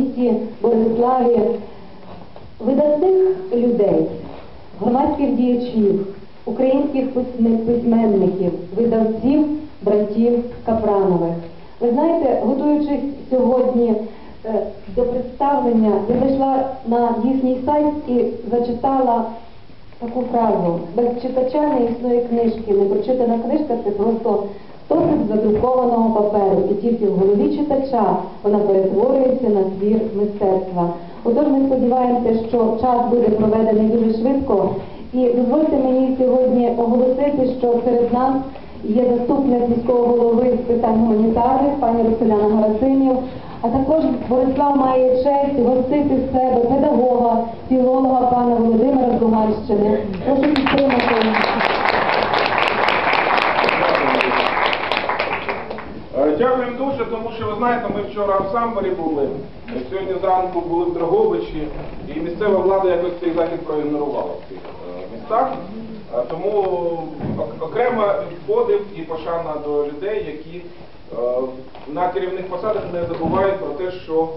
місті Бориславі видатних людей, громадських діячів, українських письме- письменників, видавців, братів Капранових. Ви знаєте, готуючись сьогодні е, до представлення, я зайшла на їхній сайт і зачитала таку фразу. Без читача не існує книжки. Непрочитана книжка це просто стосик задрукованого паперу. І тільки в голові читача вона перетворюється на твір мистецтва. Отож ми сподіваємося, що час буде проведений дуже швидко. І дозвольте мені сьогодні оголосити, що серед нас є заступник міського голови з питань гуманітарних, пані Русиляна Гарасимів, а також Борислав має честь гостити в себе педагога, філолога пана Володимира з. Прошу підтримати. Е, Дякуємо дуже, тому що ви знаєте, ми вчора в Самборі були, сьогодні зранку були в Дрогобичі, і місцева влада якось цей захід проігнорувала в цих е, містах. Е, Тому окремо подив і пошана до людей, які е, на керівних посадах не забувають про те, що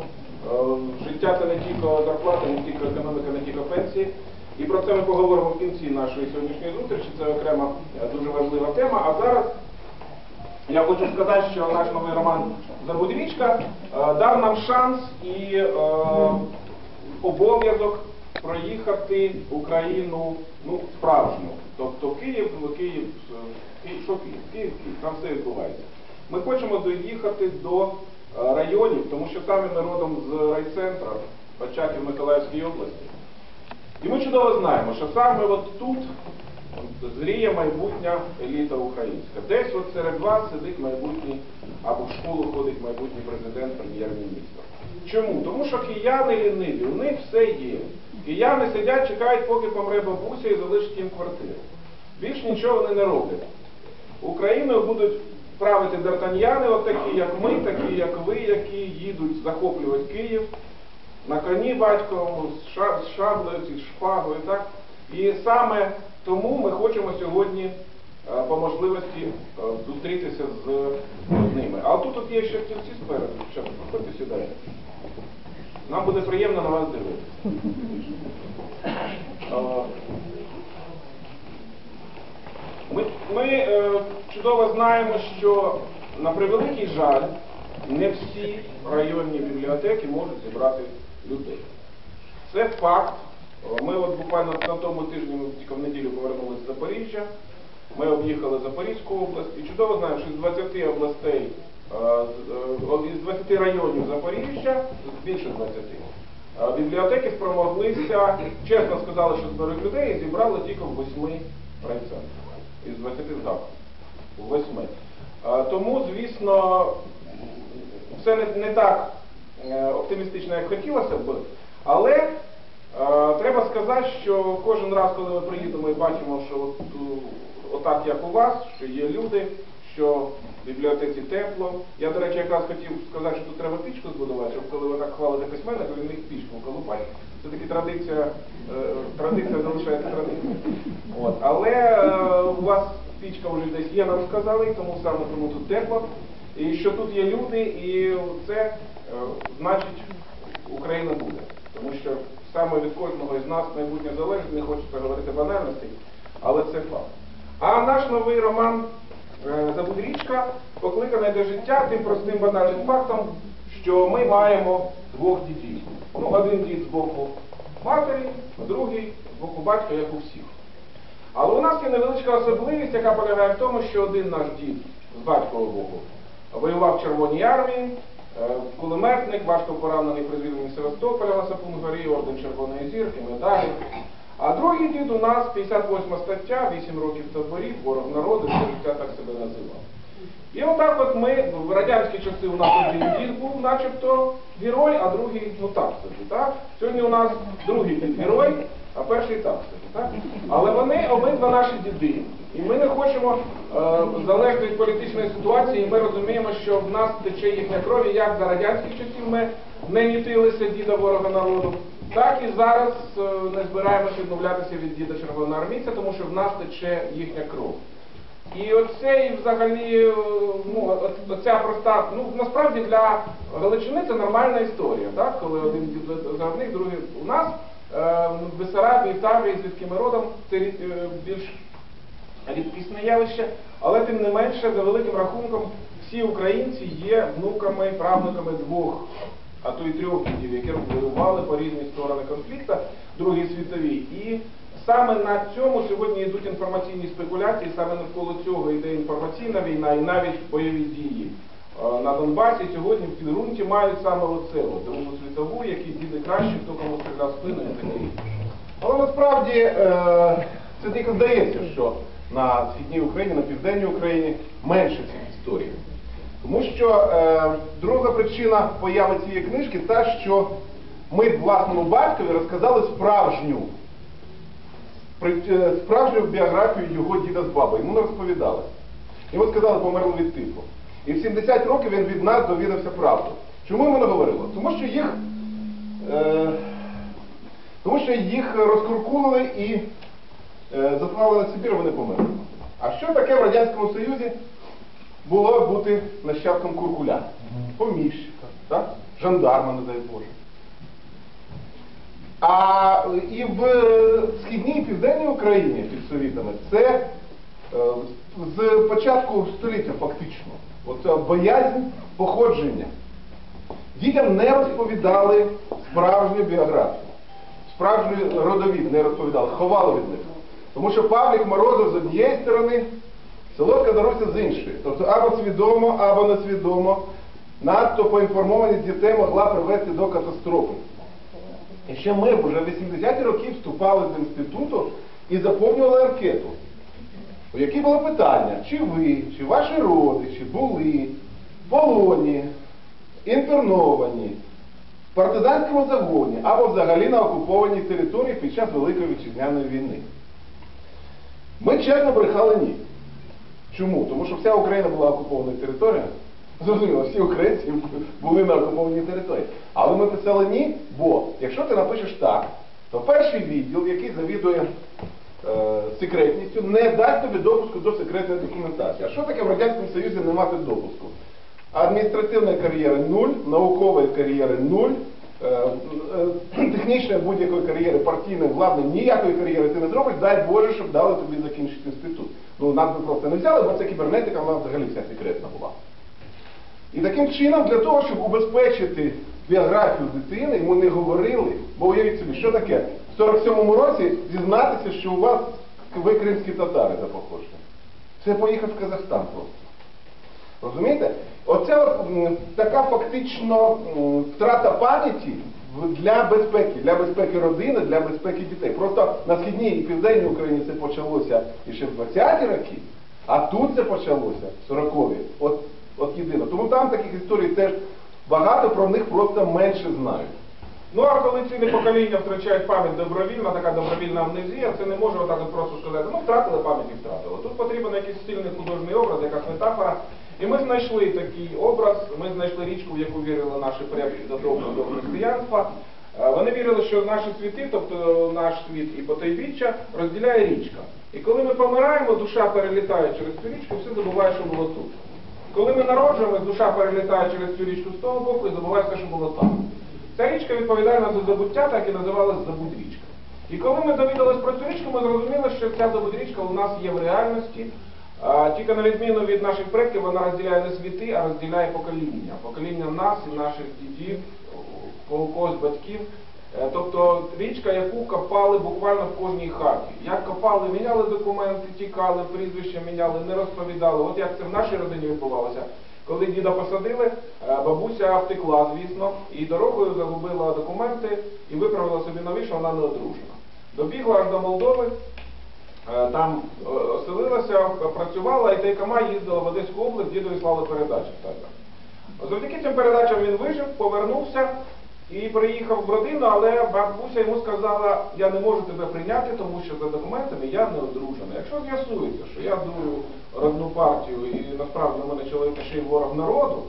життя це не тільки зарплата, не тільки економіка, не тільки пенсії. І про це ми поговоримо в кінці нашої сьогоднішньої зустрічі. Це окрема дуже важлива тема. А зараз я хочу сказати, що наш новий роман Забудовічка е, дав нам шанс і е, обов'язок проїхати Україну ну, справжню. Тобто Київ, ну, Київ, е, Київ, що Київ? Київ, Київ, там все відбувається. Ми хочемо доїхати до е, районів, тому що самі ми родом з райцентра, Початів Миколаївської області. І ми чудово знаємо, що саме от тут зріє майбутня еліта українська. Десь от серед вас сидить майбутній, або в школу ходить майбутній президент, прем'єр-міністр. Чому? Тому що кияни ліниві, у них все є. Кияни сидять, чекають, поки помре бабуся і залишить їм квартиру. Більш нічого вони не роблять. Україною будуть правити дартаньяни, от як ми, такі, як ви, які їдуть захоплювати Київ на коні батьковому, з ша- з шаблею, зі шпагою, так? І саме тому ми хочемо сьогодні е, по можливості е, зустрітися з ними. А тут от є ще стільці спереду, дівчата, проходьте сюди. Нам буде приємно на вас дивитися. Е, Ми, ми чудово знаємо, що на превеликий жаль, не всі районні бібліотеки можуть зібрати людей. Це факт. Е, Ми от буквально на тому тижні, ми тільки в неділю повернулися з Запоріжжя. Ми об'їхали Запорізьку область і чудово знаємо, що з 20 областей, е, з- е, 20 районів Запоріжжя, більше 20, е, бібліотеки спромоглися, чесно сказали, що зберуть людей і зібрали тільки в 8 райцентрах із 20 закладів. У 8. Е, Тому, звісно, все не, так е, оптимістично, як хотілося б, але е, треба сказати, що кожен раз, коли ми приїдемо і бачимо, що от, у- отак, як у вас, що є люди, що в бібліотеці тепло. Я, до речі, якраз хотів сказати, що тут треба пічку збудувати, щоб коли ви так хвалите письменника, він міг пічку колупати. Це таки традиція, е, традиція залишається традицією. От. Але е, у вас пічка вже десь є, нам сказали, тому саме тому тут тепло. І що тут є люди, і це е, значить Україна буде. Тому що саме від кожного із нас майбутнє залежить, не хочеться говорити банальностей, але це факт. А наш новий роман е, Забудрічка покликаний до життя тим простим банальним фактом, що ми маємо двох дітей. Ну, один дід з боку матері, другий з боку батька, як у всіх. Але у нас є невеличка особливість, яка полягає в тому, що один наш дід з батькового боку воював в Червоній армії, кулеметник, важко поранений при звільненні Севастополя на Сапун-горі, орден Червоної зірки, медалі. А другий дід у нас 58 стаття, 8 років таборів, ворог народу, все життя так себе називав. І отак от ми, в радянські часи у нас один дід був начебто герой, а другий, ну так собі, так? Сьогодні у нас другий дід герой, а перший так собі, так? Але вони обидва наші діди. І ми не хочемо е, залежно від політичної ситуації, ми розуміємо, що в нас тече їхня кров, як за радянських часів ми не мітилися діда ворога народу, так і зараз е, не збираємося відмовлятися від діда червоноармійця, тому що в нас тече їхня кров. І оцей взагалі, е, ну, оця проста, ну насправді для Галичини це нормальна історія, так? Коли один одних, другий у нас е, в Бессарабії, в Таврії, звідки ми родом, це е, більш рідкісне явище, але тим не менше, за великим рахунком, всі українці є внуками, правнуками двох, а то й трьох дідів, які воювали по різні сторони конфлікту, Другій світовій. І саме на цьому сьогодні йдуть інформаційні спекуляції, саме навколо цього йде інформаційна війна і навіть бойові дії. Е, На Донбасі сьогодні в підґрунті мають саме оце, Другу світову, які діди краще, хто кому стріляв спину і інше. Але насправді е, це тільки здається, що на східній Україні, на південній Україні менше цих історій. Тому що е, друга причина появи цієї книжки та, що ми власному батькові розказали справжню, справжню біографію його діда з бабою. Йому не розповідали. Йому сказали, померли від тифу. І в 70 років він від нас довідався правду. Чому йому не говорили? Тому що їх. Е, тому що їх розкуркулили і е, заслали на Сибір, вони померли. А що таке в Радянському Союзі було бути нащадком куркуля? Поміщика, так? жандарма, не дай Боже. А і в е, східній і південній Україні під совітами це е, з початку століття фактично. Оця боязнь походження. Дітям не розповідали справжню біографію, справжній родовід не розповідали, ховали від них. Тому що Павлік Морозов з однієї сторони, Солодка Даруся з іншої. Тобто або свідомо, або несвідомо, надто поінформованість дітей могла привести до катастрофи. І ще ми вже в 80-ті роки вступали з інституту і заповнювали анкету, у якій було питання, чи ви, чи ваші родичі були в полоні, інтерновані, в партизанському загоні або взагалі на окупованій території під час Великої Вітчизняної війни. Ми чесно брехали ні. Чому? Тому що вся Україна була окупованою територією. Зрозуміло, всі українці були на окупованій території. Але ми писали ні, бо якщо ти напишеш так, то перший відділ, який завідує е, секретністю, не дасть тобі допуску до секретної документації. А що таке в Радянському Союзі не мати допуску? Адміністративної кар'єри нуль, наукової кар'єри нуль, е, е, технічної будь-якої кар'єри, партійної, владної, ніякої кар'єри ти не зробиш, дай Боже, щоб дали тобі закінчити інститут. Ну, нас би просто не взяли, бо це кібернетика, вона взагалі вся секретна була. І таким чином, для того, щоб убезпечити біографію дитини, йому не говорили, бо уявіть собі, що таке? В 47-му році зізнатися, що у вас ви кримські татари за походження. Це поїхав в Казахстан просто. Розумієте? Оце от, така фактично втрата пам'яті для безпеки, для безпеки родини, для безпеки дітей. Просто на східній і південній Україні це почалося іще в 20-ті роки, а тут це почалося в 40-ві. От, єдино. Тому там таких історій теж багато, про них просто менше знають. Ну а коли ціле покоління втрачають пам'ять добровільно, така добровільна амнезія, це не може отак от просто сказати, ну втратили пам'ять і втратили. Тут потрібен якийсь сильний художній образ, якась метафора. І ми знайшли такий образ, ми знайшли річку, в яку вірили наші предки задовго до християнства. Вони вірили, що наші світи, тобто наш світ і потайбіччя, розділяє річка. І коли ми помираємо, душа перелітає через цю річку, все забуває, що було тут. Коли ми народжуємось, душа перелітає через цю річку з того боку і забуває все, що було там. Ця річка відповідає на забуття, так і називалась Забудрічка. І коли ми довідались про цю річку, ми зрозуміли, що ця Забудрічка у нас є в реальності. Тільки на відміну від наших предків, вона розділяє не світи, а розділяє покоління. Покоління нас і наших дідів, когось батьків. Е, Тобто річка, яку копали буквально в кожній хаті. Як копали, міняли документи, тікали, прізвища міняли, не розповідали. От як це в нашій родині відбувалося. Коли діда посадили, е, бабуся втекла, звісно, і дорогою загубила документи і виправила собі нові, що вона не одружена. Добігла аж до Молдови, е, там оселилася, працювала, і Тайкама їздила в Одеську область, дідові слали передачі. Завдяки цим передачам він вижив, повернувся і приїхав в родину, але бабуся йому сказала, я не можу тебе прийняти, тому що за документами я не одружена. Якщо з'ясується, що я дую родну партію і насправді у мене чоловік ще й ворог народу,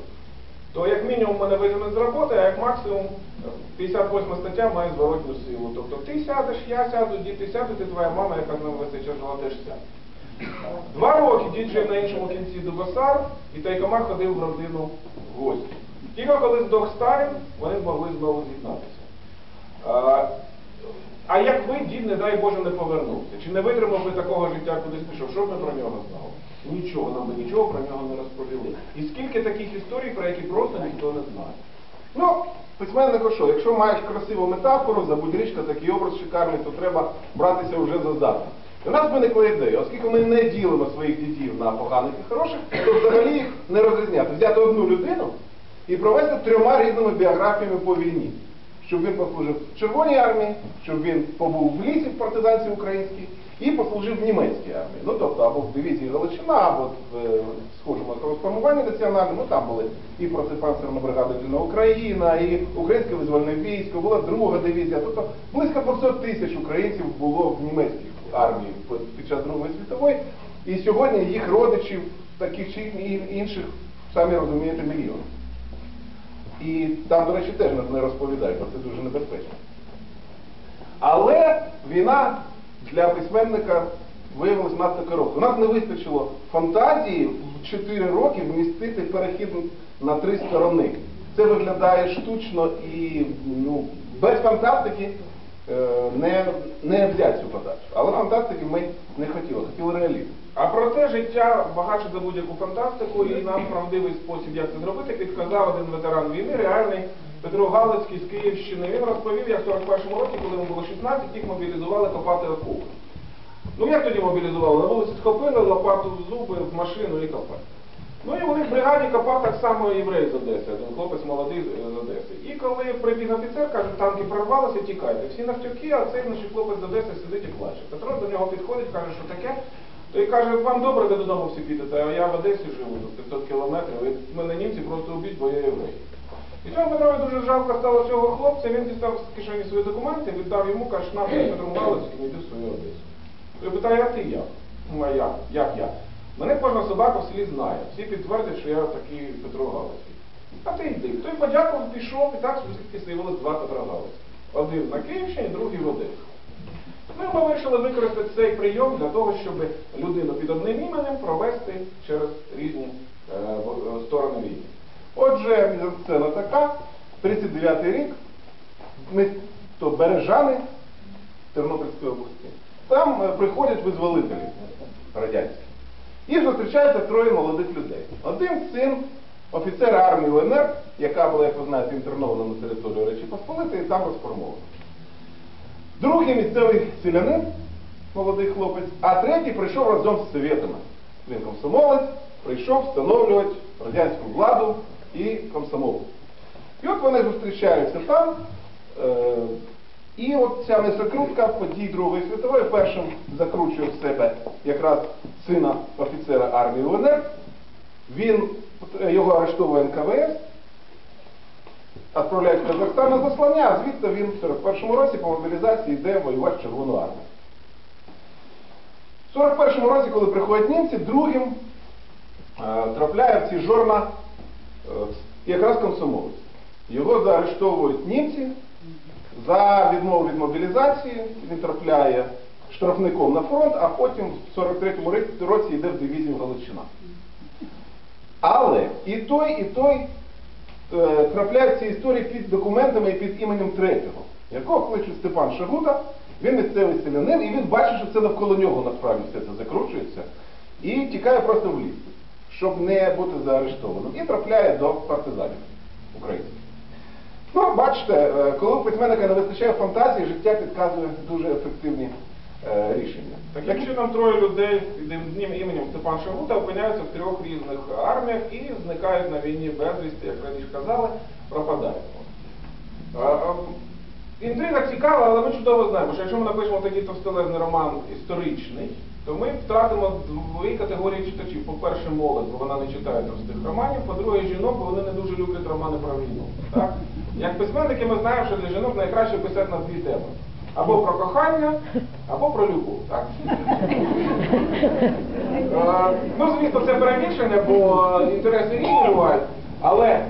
то як мінімум мене виженуть з роботи, а як максимум е, 58 стаття має зворотню силу. Тобто ти сядеш, я сяду, діти сядуть, і твоя мама, яка з нами висить жила, теж сяде. Два роки дід жив на іншому кінці Дубасар, і Тайкома ходив в родину в гості. Тільки коли здох Сталін, вони змогли знову з'єднатися. А, як ви, дід, не дай Боже, не повернувся? Чи не витримав би такого життя, кудись пішов? Що б ми про нього знали? Нічого, нам би нічого про нього не розповіли. І скільки таких історій, про які просто ніхто не знає. Ну, письменнику що, якщо маєш красиву метафору, забудь річка, такий образ шикарний, то треба братися вже за задум. У нас виникла ідея, оскільки ми не ділимо своїх дітей на поганих і хороших, то взагалі їх не розрізняти. Взяти одну людину і провести трьома різними біографіями по війні. Щоб він послужив в Червоній армії, щоб він побув в лісі в партизанці українській і послужив в німецькій армії. Ну тобто або в дивізії Галичина, або в е, схожому формуванні національному. Ну там були і протипанцерна бригада Вільна Україна, і Українське визвольне військо, була друга дивізія. Тобто близько 200 тисяч українців було в німецькій армії під час Другої світової. І сьогодні їх родичів, таких чи інших, самі розумієте, мільйони. І там, до речі, теж не розповідають, бо це дуже небезпечно. Але війна для письменника виявилась надто коротко. У нас не вистачило фантазії в 4 роки вмістити перехід на три сторони. Це виглядає штучно і ну, без фантастики не, не взяти цю подачу. Але фантастики ми не хотіли, хотіли реалізм. А проте життя багатше за будь-яку фантастику, і нам правдивий спосіб, як це зробити, підказав один ветеран війни, реальний Петро Галицький з Київщини. Він розповів, як в 41-му році, коли йому було 16, їх мобілізували копати окопи. Ну як тоді мобілізували? На вулиці схопили лопату в зуби, в машину і копали. Ну і них в бригаді копав так само єврей з Одеси, один хлопець молодий з з Одеси. І коли прибіг офіцер, каже, танки прорвалися, тікайте. Всі навтюки, а цей значить, хлопець з Одеси сидить і плаче. Петро до нього підходить, каже, що таке. Той каже, вам добре, де додому всі підете, а я в Одесі живу, тут 500 кілометрів, і мене німці просто уб'ють, бо я єврей. І цьому Петрові дуже жалко стало цього хлопця, він дістав з кишені свої документи, віддав йому, каже, на Петру Галицькому, йди в свою Одесу. Той питає, а ти як? Ну, а як? Як я? Мене кожна собака в селі знає. Всі підтвердять, що я такий Петро Галицький. А ти йди. Той подякував, пішов, і так звідки з'явилось два Петра Галицьких. Один на Київщині, другий в Одесі. Ну, ми вирішили використати цей прийом для того, щоб людину під одним іменем провести через різні е, е, сторони війни. Отже, сцена така, 39-й рік, ми то Бережани Тернопільської області. Там е, приходять визволителі радянські. І зустрічаються троє молодих людей. Один син офіцера армії УНР, яка була, як ви знаєте, інтернована на територію Речі Посполитої, і там розформована. Другий місцевий селянин, молодий хлопець, а третій прийшов разом з совєтами. Він комсомолець, прийшов встановлювати радянську владу і комсомол. І от вони зустрічаються там. Е, і от ця несокрутка подій Другої світової першим закручує в себе якраз сина офіцера армії УНР. Він його арештовує НКВС, відправляють в Казахстан на заслання, а звідти він в 41-му році по мобілізації йде воювати в Червону армію. В 41-му році, коли приходять німці, другим е, трапляє в ці жорна е, якраз комсомолець. Його заарештовують німці за відмову від мобілізації, він трапляє штрафником на фронт, а потім в 43-му році йде в дивізію Галичина. Але і той, і той е, трапляють ці історії під документами і під іменем третього, якого кличуть Степан Шагута, він місцевий селянин, і він бачить, що це навколо нього насправді все це закручується, і тікає просто в ліс, щоб не бути заарештованим. І трапляє до партизанів українських. Ну, бачите, е, коли у письменника не вистачає фантазії, життя підказує дуже ефективні е, рішення. Таким чином троє людей під одним іменем Степан Шагута опиняються в трьох різних арміях і зникають на війні безвісті, як раніше казали, пропадають. А, Інтрига цікава, але ми чудово знаємо, що якщо ми напишемо такий товстелезний роман історичний, то ми втратимо дві категорії читачів. По-перше, молодь, бо вона не читає товстих романів, по-друге, жінок, бо вони не дуже люблять романи про війну. Так? Як письменники ми знаємо, що для жінок найкраще писати на дві теми. Або про кохання, або про любов. Так? Е, Ну, звісно, це перебільшення, бо інтереси різні бувають, але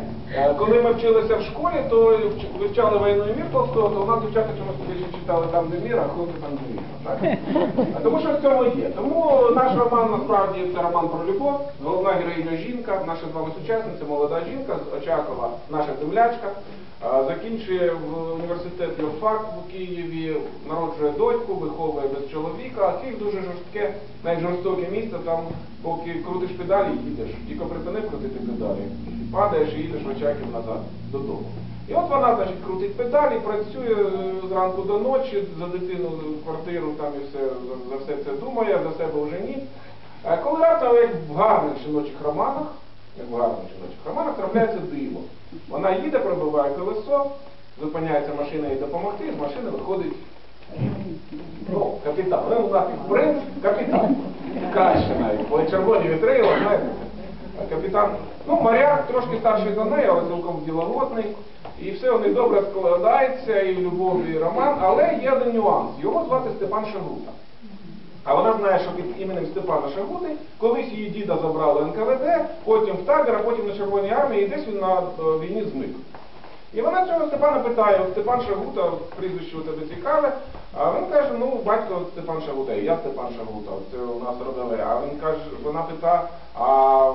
Коли ми вчилися в школі, то вивчали війну і мір Толстого, то у нас дівчата чомусь більше читали там, де мір, а хлопці там, де мір. Так? Тому що в цьому є. Тому наш роман насправді це роман про любов. Головна героїня жінка, наша з вами сучасниця, молода жінка з Очакова, наша землячка. Е, Закінчує в університет юрфак в Києві, народжує дочку, виховує без чоловіка, а Київ дуже жорстке, навіть жорстоке місце, там поки крутиш педалі, їдеш, тільки припинив крутити педалі, падаєш і їдеш Очаків назад додому. І от вона, значить, крутить педалі, працює е, зранку до ночі, за дитину, квартиру там і все, за, все це думає, за себе вже ні. Коли раптом, як в гарних жіночих романах, як в гарних жіночих романах, трапляється диво. Вона їде, пробиває колесо, зупиняється машина їй допомогти, з машини виходить ну, капітан. Ну, нафіг принц, капітан. Краще навіть, бо червоні вітрила, знаєте. Капітан, ну, моряк трошки старший за неї, але цілком діловодний. І все у них добре складається, і любов, і роман, але є один нюанс. Його звати Степан Шагрута. А вона знає, що під іменем Степана Шагути колись її діда забрали НКВД, потім в табір, а потім на Червоній армії, і десь він на е, війні зник. І вона цього Степана питає, Степан Шагута, прізвище у тебе цікаве, а він каже, ну, батько Степан Шагута, я Степан Шагута, це у нас родове. А він каже, вона пита, а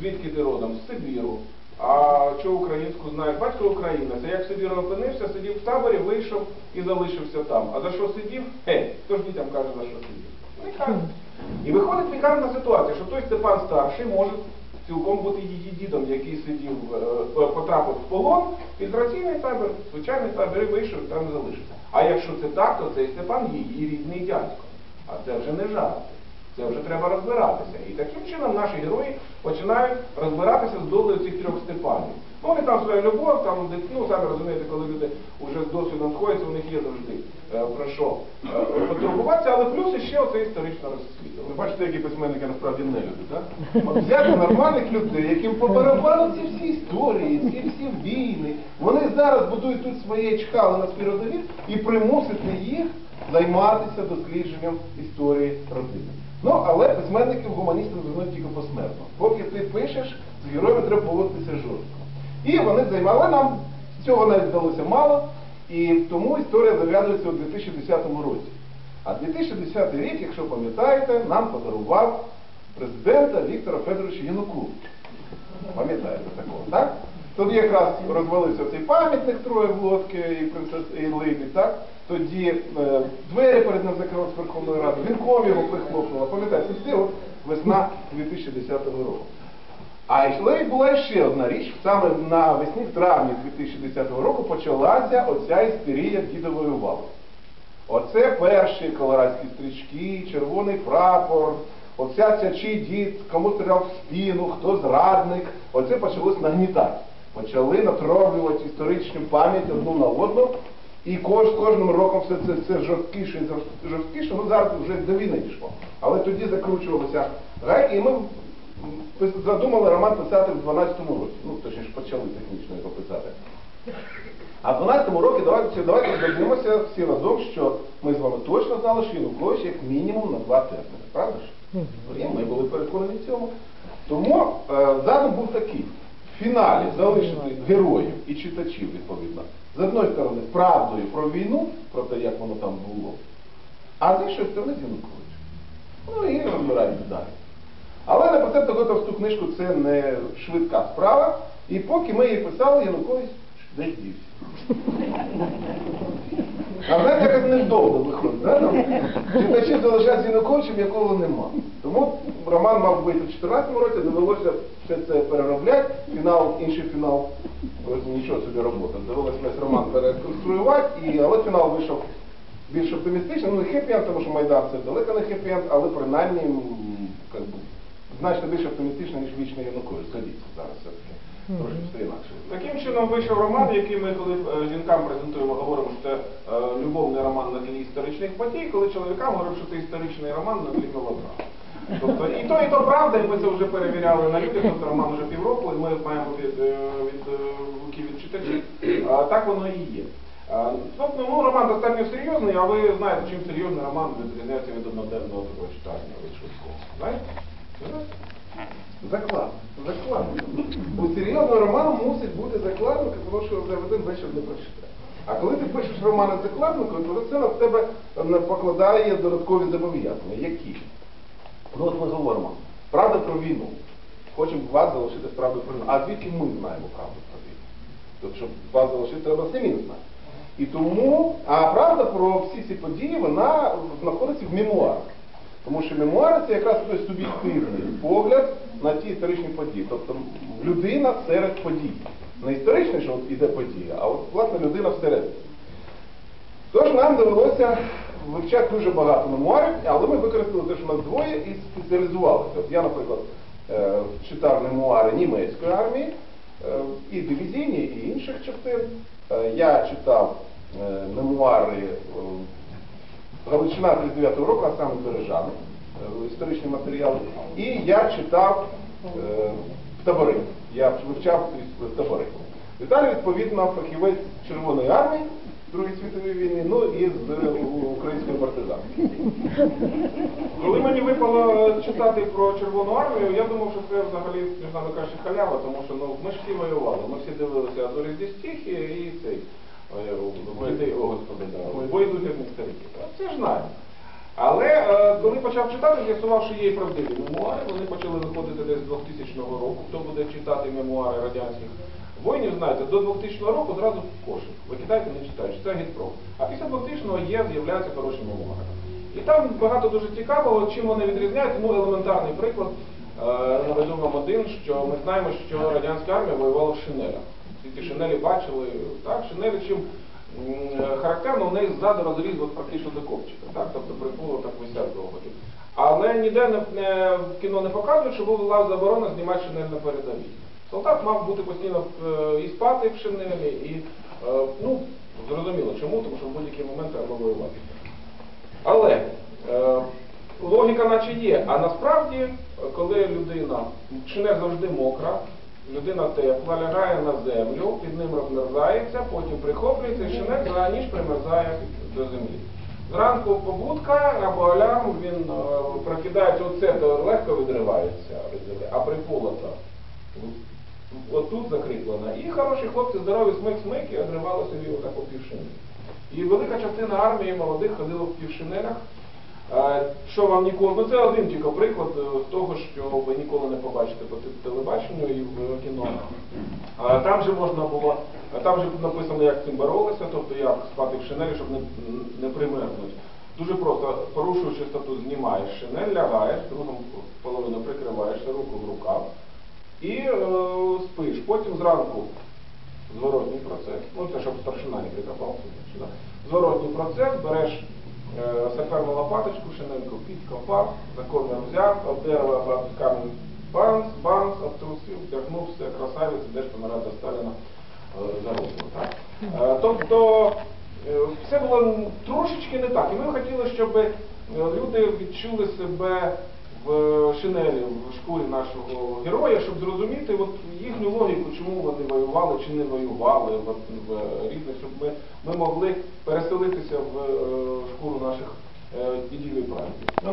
звідки ти родом? З Сибіру. А що українську знаєш? Батько українець. А як Сибіру опинився, сидів в таборі, вийшов і залишився там. А за що сидів? Гей, хто ж дітям каже, за що сидів? Не каже. І виходить пікантна ситуація, що той Степан старший може цілком бути її дідом, який сидів, е, потрапив в полон, фільтраційний табір, звичайний табір і вийшов, і там залишився. А якщо це так, то цей Степан її рідний дядько. А це вже не жарти. Це вже треба розбиратися. І таким чином наші герої починають розбиратися з долею цих трьох Степанів. Ну, вони там своя любов, там, ну, самі розумієте, коли люди вже з досвідом сходяться, у них є завжди е, про що е, потурбуватися, але плюс ще оце історичне Ви бачите, які письменники насправді не люди, так? От взяти нормальних людей, яким побарабали ці всі історії, ці всі війни. Вони зараз будують тут своє чхали на свій і примусити їх займатися дослідженням історії родини. Ну, але письменників гуманістів визнають тільки посмертно. Поки ти пишеш, з героями треба поводитися жорстко. І вони займали нам, цього навіть вдалося мало, і тому історія зав'язується у 2010 році. А 2010 рік, якщо пам'ятаєте, нам подарував президента Віктора Федоровича Януковича. Пам'ятаєте такого, так? Тоді якраз розвалився цей пам'ятник троє в лодки і принцес і так? Тоді е, двері перед ним закрили Верховної Ради, вінком його прихлопнуло. Пам'ятаєте, всі от весна 2010 року. А йшла і була ще одна річ, саме на весні, в травні 2010 року почалася оця істерія дідової вали. Оце перші колорадські стрічки, червоний прапор, оця ця чий дід, кому стріляв в спину, хто зрадник. Оце почалось нагнітати. Почали натравлювати історичну пам'ять одну на одну. І кож, кожним роком все це все жорсткіше і жорсткіше, ну зараз вже до війни дійшло. Але тоді закручувалися гайки, і ми задумали роман писати в 12-му році. Ну, точніше, почали технічно його писати. А в 12-му році давайте, давайте здобудемося всі разом, що ми з вами точно знали, що Янукович як мінімум на два терміни. Правда ж? І ми були переконані в цьому. Тому е, задум був такий. Фіналі залишити героїв і читачів, відповідно, з одної сторони, правдою про війну, про те, як воно там було, а з іншої сторони з Януковичем. Ну і розбираємось далі. Але написати готовську книжку це не швидка справа. І поки ми її писали, Янукович десь дівся. А знаєте, якось невдовго виходить, да? там? Читачі залишають з якого нема. Тому роман мав вийти в 2014 році, довелося все це переробляти, фінал, інший фінал, ось нічого собі робота. Довелося весь роман переконструювати, і, але фінал вийшов більш оптимістичний, ну не хеппі-енд, тому що Майдан це далеко не хеппі-енд, але принаймні как би, значно більш оптимістичний, ніж вічний Янукович. Згодіться зараз все-таки. Все інакше. Таким чином вийшов роман, який ми, коли е, жінкам презентуємо, говоримо, що це е, любовний роман на тлі історичних подій, коли чоловікам говоримо, що це історичний роман на тлі мелодрами. Тобто і то, і то правда, і ми це вже перевіряли на людях, тобто роман вже півроку, і ми маємо від, е, від від читачів. А, так воно і є. Тобто, ну, роман достатньо серйозний, а ви знаєте, чим серйозний роман відрізняється від одноденного такого читання від швидкого. Знаєте? Заклад. За один вечір не прочитає. А коли ти пишеш романи з закладником, то це на тебе е, покладає додаткові зобов'язання. Які? Ну от ми говоримо. Правда про війну. Хочемо вас залишити з правдою про війну. А звідки ми знаємо правду про війну? Тобто, щоб вас залишити, треба самі знати. І тому, а правда про всі ці події, вона знаходиться в мемуарах. Тому що мемуари це якраз той суб'єктивний погляд на ті історичні події. Тобто людина серед подій. Не історичний, що от іде подія, а от власне людина всередині. Тож нам довелося вивчати дуже багато мемуарів, але ми використали те, що нас двоє, і спеціалізувалися. От я, наприклад, е, читав мемуари німецької армії, е, і дивізійні, і інших частин. Е, Я читав мемуари Галичина 39 року, а саме Бережани, історичні матеріали. І я читав табори. Я вивчав табори. Віталій, відповідно, фахівець Червоної армії Другої світової війни, ну і з е, української партизанки. Коли мені випало читати про Червону армію, я думав, що це взагалі, між нами кажучи, халява, тому що ну, ми ж всі воювали. Ми всі дивилися Азорі зі стихи і цей. е, Бої, о, господи, да, бої духовних стариків. Це ж знаємо. Але е, коли почав читати, з'ясував, що є і правдиві мемуари, вони почали виходити десь з 2000 року. Хто буде читати мемуари радянських воїнів, знаєте, до 2000 року зразу в кошик. Викидайте, не читаючи, це гідпром. А після 2000-го є, з'являються хороші мемуари. І там багато дуже цікавого, чим вони відрізняються. Ну, елементарний приклад. Е, Наведу вам один, що ми знаємо, що радянська армія воювала в шинелях. Всі ті шинелі бачили, так, шинелі чим характерно, у неї ззаду розріз от практично до копчика, так, тобто прикуло так висять довго. Але ніде не, не, в кіно не показують, що була заборона знімати шинель на передовій. Солдат мав бути постійно е, і спати в шинелі, і, е, ну, зрозуміло чому, тому що в будь-який момент треба воювати. Але е, логіка наче є. А насправді, е, коли людина, шинель завжди мокра, людина тепла, лягає на землю, під ним розмерзається, потім прихоплюється і шинель за ніч примерзає до землі. Зранку побудка або алярм, він е, прокидається, оце то легко відривається від землі, а приполота отут закріплена. І хороші хлопці здорові смик-смик і одривали собі отак по півшини. І велика частина армії молодих ходила в півшинелях. Е, Що вам ніколи, ну це один тільки приклад е, того, що ви ніколи не побачите по телебаченню і в кіно. Там же можна було, там же написано, як з цим боролися, тобто як спати в шинелі, щоб не, не примерзнути. Дуже просто, порушуючи статут, знімаєш шинель, лягаєш, другу половину прикриваєшся, руку в рукав і е, спиш. Потім зранку зворотній процес, ну це щоб старшина не прикопав. Зворотній процес, береш е, саперну лопаточку, шинельку підкопав, на комір взяв, обдерла об камінь банс, банс, обтрусив, вдягнувся, красавець, де ж помирати Сталіна е, за руку. Е, тобто е, все було трошечки не так. І ми хотіли, щоб е, люди відчули себе в шинелі, в шкурі нашого героя, щоб зрозуміти от їхню логіку, чому вони воювали чи не воювали от, в різних, щоб ми, ми могли переселитися в е, шкуру наших е, дідів і братів. Ну,